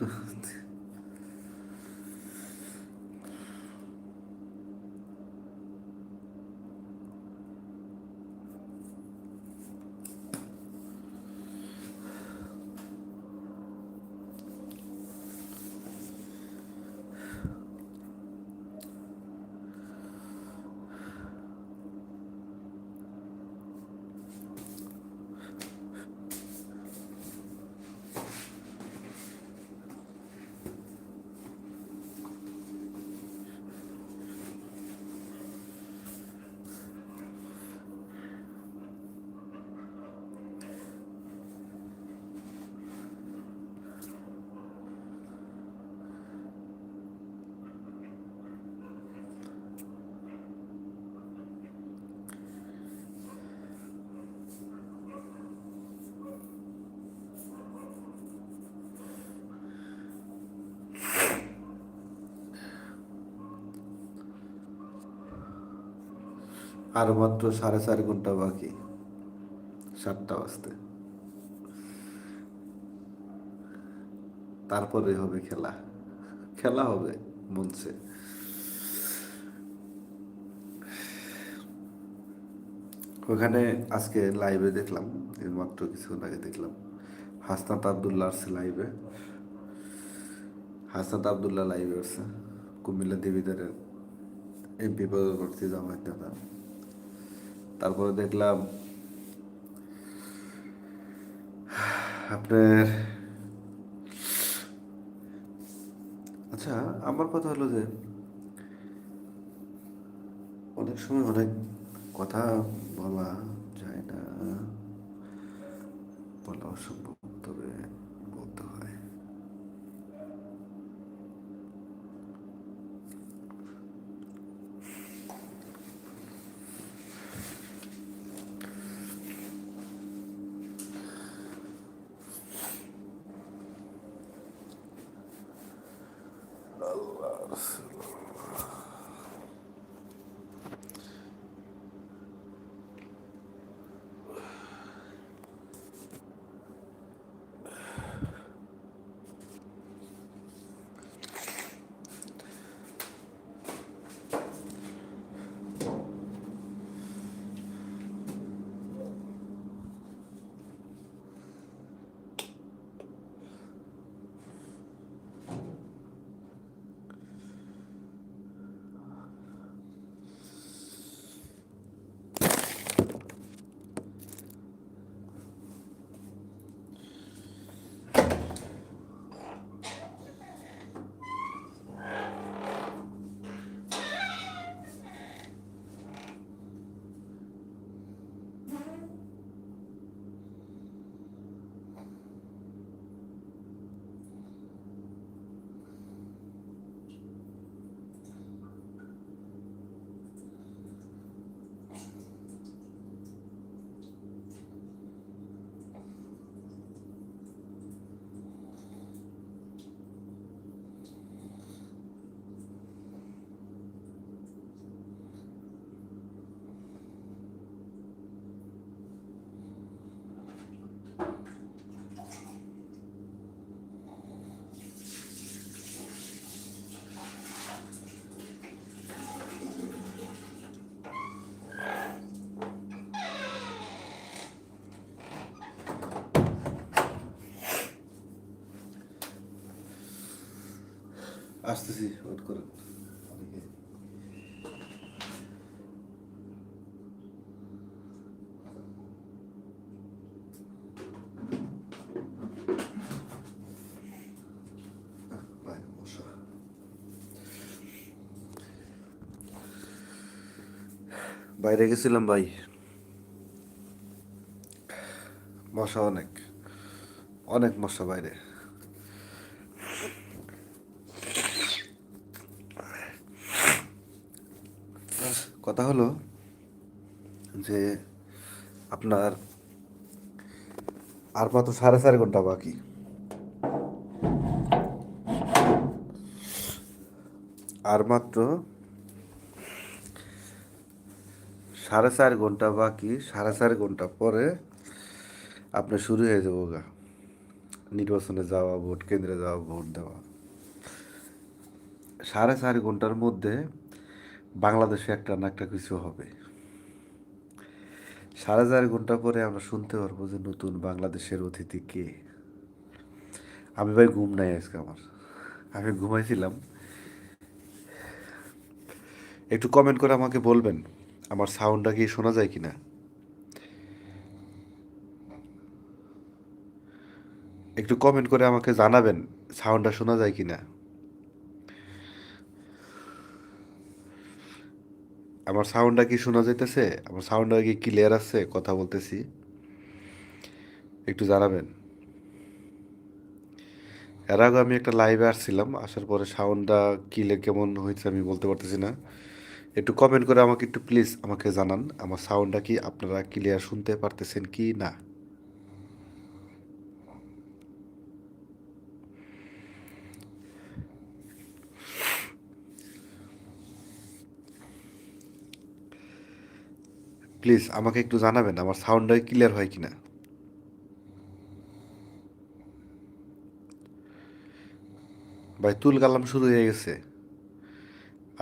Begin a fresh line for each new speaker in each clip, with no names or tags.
嗯 আর মাত্র সাড়ে চার ঘণ্টা বাকি। সাতটা বাজতে। তারপরে হবে খেলা। খেলা হবে, বলছে। ওখানে আজকে লাইভে দেখলাম মাত্র কিছুক্ষণ আগে দেখলাম। হাসনাত আবদুল্লাহ আসছে লাইভে হাসনাত আবদুল্লাহ লাইভে আসছে। কুমিল্লা দেবীদারের এমপি পদপ্রার্থী জামায়াত নেতা। তারপরে দেখলাম, আপনার আচ্ছা আমার কথা হলো যে, অনেক সময় অনেক কথা বলা যায় না, বলা অসম্ভব। else. আসতেছি ওয়েট বাইরে বাইরে গেছিলাম ভাই। মশা অনেক। অনেক মশা বাইরে। কথা হলো যে আপনার আর মাত্র সাড়ে চার ঘণ্টা বাকি। আর মাত্র সাড়ে চার ঘণ্টা বাকি, সাড়ে চার ঘণ্টা পরে আপনি শুরু হয়ে যাব গা। নির্বাচনে যাওয়া, ভোট কেন্দ্রে যাওয়া, ভোট দেওয়া। সাড়ে চার ঘণ্টার মধ্যে বাংলাদেশে একটা না একটা কিছু হবে। সাড়ে চার ঘণ্টা পরে আমরা শুনতে পারব যে নতুন বাংলাদেশের অতিথি কে। আমি ভাই ঘুম নাই আজকে আমার। আমি ঘুমাইছিলাম। একটু কমেন্ট করে আমাকে বলবেন, আমার সাউন্ডটা কি শোনা যায় কিনা? একটু কমেন্ট করে আমাকে জানাবেন সাউন্ডটা শোনা যায় কিনা? আমার সাউন্ডটা কি শোনা যাইতেছে? আমার সাউন্ডটা কি ক্লিয়ার আছে? কথা বলতেছি। একটু জানাবেন। এর আগে আমি একটা লাইভে আসছিলাম, আসার পরে সাউন্ডটা কিলে কেমন হয়েছে আমি বলতে পারতেছি না। একটু কমেন্ট করে আমাকে একটু প্লিজ আমাকে জানান, আমার সাউন্ডটা কি আপনারা ক্লিয়ার শুনতে পারতেছেন কি না? প্লিজ, আমাকে একটু জানাবেন, আমার সাউন্ডটা ক্লিয়ার হয় কিনা। ভাই, তুল কালাম শুরু হয়ে গেছে।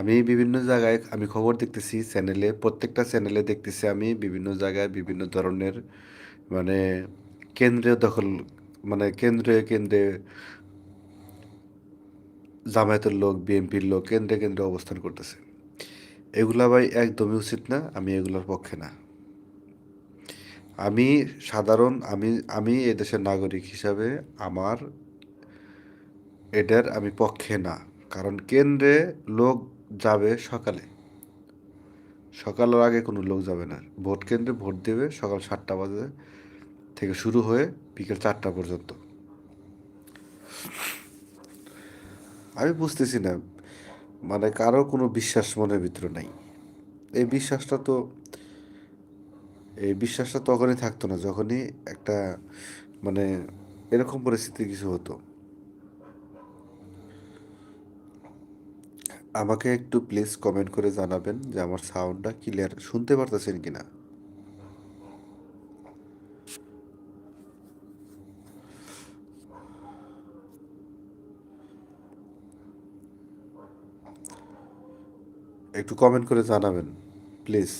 আমি বিভিন্ন জায়গায়, আমি খবর দেখতেছি চ্যানেলে প্রত্যেকটা চ্যানেলে দেখতেছি আমি বিভিন্ন জায়গায় বিভিন্ন ধরনের মানে কেন্দ্রে দখল মানে কেন্দ্রে কেন্দ্রে জামায়াতের লোক, বিএনপির লোক, কেন্দ্রে কেন্দ্রে অবস্থান করতেছে। এগুলা ভাই একদমই উচিত না, আমি এগুলোর পক্ষে না। আমি সাধারণ, আমি আমি এদেশের নাগরিক হিসাবে আমার এটার আমি পক্ষে না। কারণ কেন্দ্রে লোক যাবে সকালে। সকালের আগে কোনো লোক যাবে না। ভোট কেন্দ্রে ভোট দেবে সকাল সাতটা বাজে থেকে শুরু হয়ে বিকেল চারটা পর্যন্ত। আমি বুঝতেছি না। মানে কারও কোনো বিশ্বাস মনের ভিতরে নাই। এই বিশ্বাসটা তো, এই বিশ্বাসটা তখনই থাকতো না, যখনই একটা মানে এরকম পরিস্থিতি কিছু হতো। আমাকে একটু প্লিজ কমেন্ট করে জানাবেন যে আমার সাউন্ডটা ক্লিয়ার শুনতে পারতেছেন কিনা। একটু কমেন্ট করে জানাবেন প্লিজ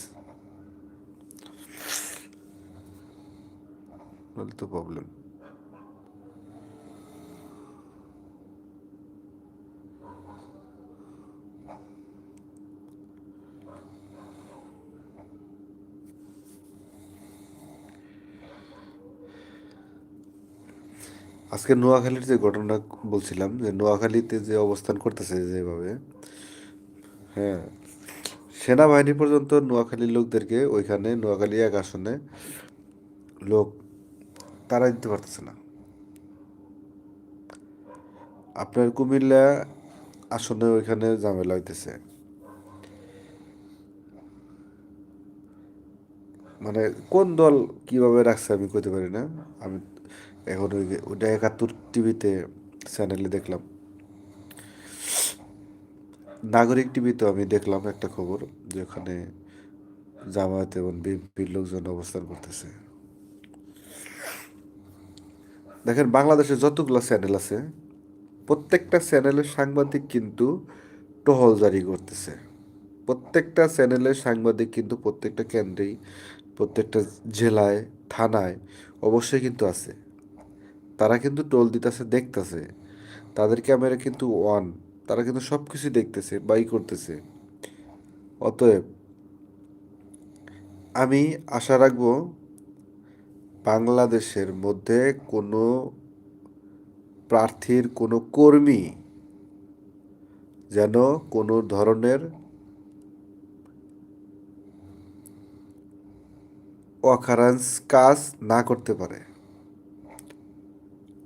তো প্রবলেম আজকে নোয়াখালীর যে ঘটনা বলছিলাম, যে নোয়াখালীতে যে অবস্থান করতেছে যেভাবে হ্যাঁ সেনাবাহিনী পর্যন্ত নোয়াখালীর লোকদেরকে ওইখানে নোয়াখালী এক আসনে লোক তারা দিতে পারতেছে না। আপনার কুমিল্লা আসনে ওইখানে ঝামেলা হইতেছে। মানে কোন দল কীভাবে রাখছে আমি কইতে পারি না। আমি এখন ওই ওইটা একাত্তর টিভিতে চ্যানেলে দেখলাম। নাগরিক টিভিতে আমি দেখলাম একটা খবর যে ওখানে জামায়াত এবং বিএনপির লোকজন অবস্থান করতেছে। দেখেন, বাংলাদেশে যতগুলো চ্যানেল আছে, প্রত্যেকটা চ্যানেলের সাংবাদিক কিন্তু টহল জারি করতেছে। প্রত্যেকটা চ্যানেলের সাংবাদিক কিন্তু প্রত্যেকটা কেন্দ্রেই, প্রত্যেকটা জেলায়, থানায় অবশ্যই কিন্তু আছে। তারা কিন্তু টোল দিতেছে, দেখতেছে। তাদের ক্যামেরা কিন্তু ওয়ান তারা কিন্তু সব কিছু দেখতেছে, বাই করতেছে। অতএব আমি আশা রাখব বাংলাদেশের মধ্যে কোনো প্রার্থীর, কোনো কর্মী যেন কোনো ধরনের অকারেন্স কাজ না করতে পারে।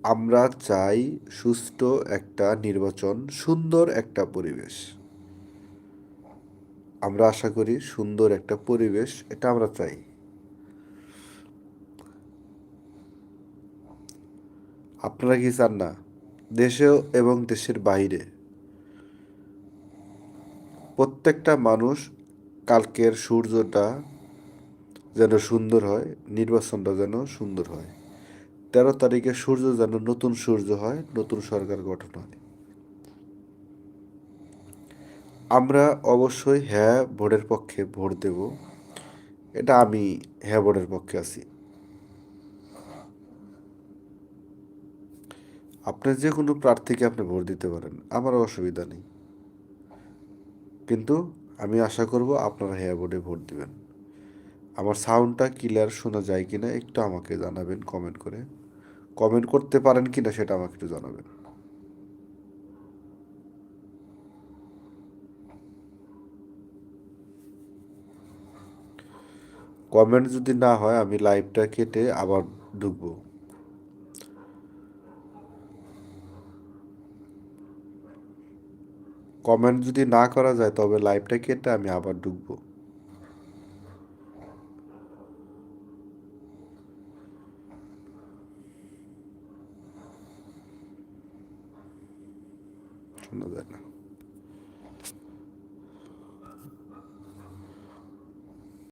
আমরা চাই সুষ্ঠু একটা নির্বাচন, সুন্দর একটা পরিবেশ। আমরা আশা করি সুন্দর একটা পরিবেশ, এটা আমরা চাই। আপনারা কি চান না? দেশে এবং দেশের বাইরে। প্রত্যেকটা মানুষ কালকের সূর্যটা যেন সুন্দর হয়, নির্বাচনটা যেন সুন্দর হয়। তেরো তারিখে সূর্য যেন নতুন সূর্য হয়, নতুন সরকার গঠন হয় আমরা অবশ্যই হ্যাঁ ভোটের পক্ষে ভোট দেব। এটা আমি হ্যাঁ ভোটের পক্ষে আছি। আপনি যে কোনো প্রার্থীকে আপনি ভোট দিতে পারেন আমার অসুবিধা নেই। কিন্তু আমি আশা করব আপনারা হ্যাঁ ভোটে ভোট দিবেন। আমার সাউন্ডটা ক্লিয়ার শোনা যায় কিনা একটু আমাকে জানাবেন কমেন্ট করে। কমেন্ট করতে পারেন কিনা সেটা আমাকে একটু জানাবেন। কমেন্ট যদি না হয়, আমি লাইভটা কেটে আবার ঢুকবো। কমেন্ট যদি না করা যায়, তবে লাইভটা কেটে আমি আবার ঢুকবো। শোনা যায় না